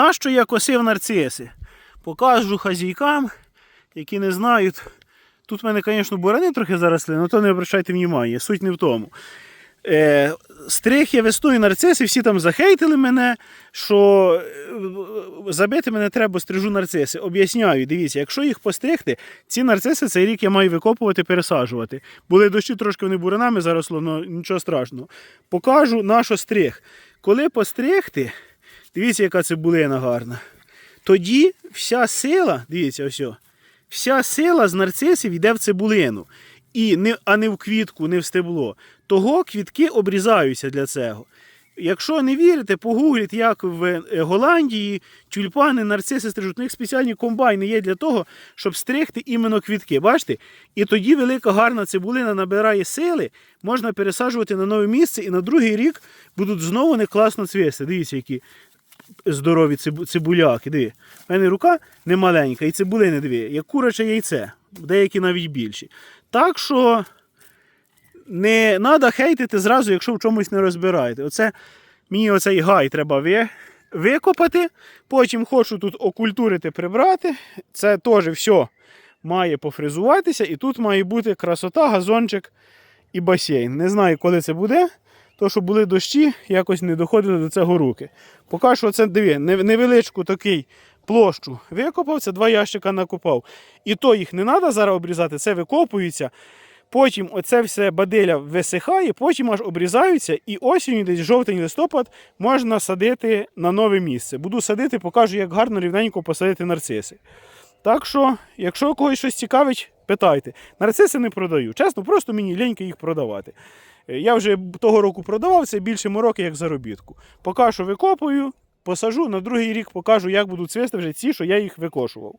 Нащо я косив нарциси? Покажу хазійкам, які не знають. Тут в мене, звісно, бурани трохи заросли, але то не обращайте внимання, суть не в тому. Е, стриг я весною нарциси, всі там захейтили мене, що е, забити мене треба, стрижу нарциси. Об'ясняю, дивіться, якщо їх постригти, ці нарциси цей рік я маю викопувати, пересаджувати. Були дощі, трошки вони бурянами заросло, але нічого страшного. Покажу на що стриг. Коли постригти, дивіться, яка цибулина гарна. Тоді вся сила, дивіться, ось, вся сила з нарцисів йде в цибулину, і не, а не в квітку, не в стебло. Того квітки обрізаються для цього. Якщо не вірите, погугліть, як в е, Голландії тюльпани, нарциси стрижуть. У них спеціальні комбайни є для того, щоб стригти іменно квітки. Бачите? І тоді велика гарна цибулина набирає сили, можна пересаджувати на нове місце, і на другий рік будуть знову не класно цвісти. Дивіться, які здорові цибуляки. Диви. У мене рука не маленька, і цибулини дві, як куряче яйце, деякі навіть більші. Так що не треба хейтити зразу, якщо в чомусь не розбираєте. Оце мені оцей гай треба ви, викопати. Потім хочу тут окультурити, прибрати. Це теж все має пофризуватися, і тут має бути красота, газончик і басейн. Не знаю, коли це буде. То, що були дощі, якось не доходили до цього руки. Поки що це диви, невеличку такий площу викопав, це два ящика накопав. І то їх не треба зараз обрізати, це викопується. Потім оце все баделя висихає, потім аж обрізаються, і осінню, десь жовтень-листопад, можна садити на нове місце. Буду садити, покажу, як гарно рівненько посадити нарциси. Так що, якщо когось щось цікавить, питайте. Нарциси не продаю. Чесно, просто мені ліньки їх продавати. Е, Я вже того року продавав, це більше мороки, як заробітку. Поки що викопую, посажу, на другий рік покажу, як будуть цвісти вже ці, що я їх викошував.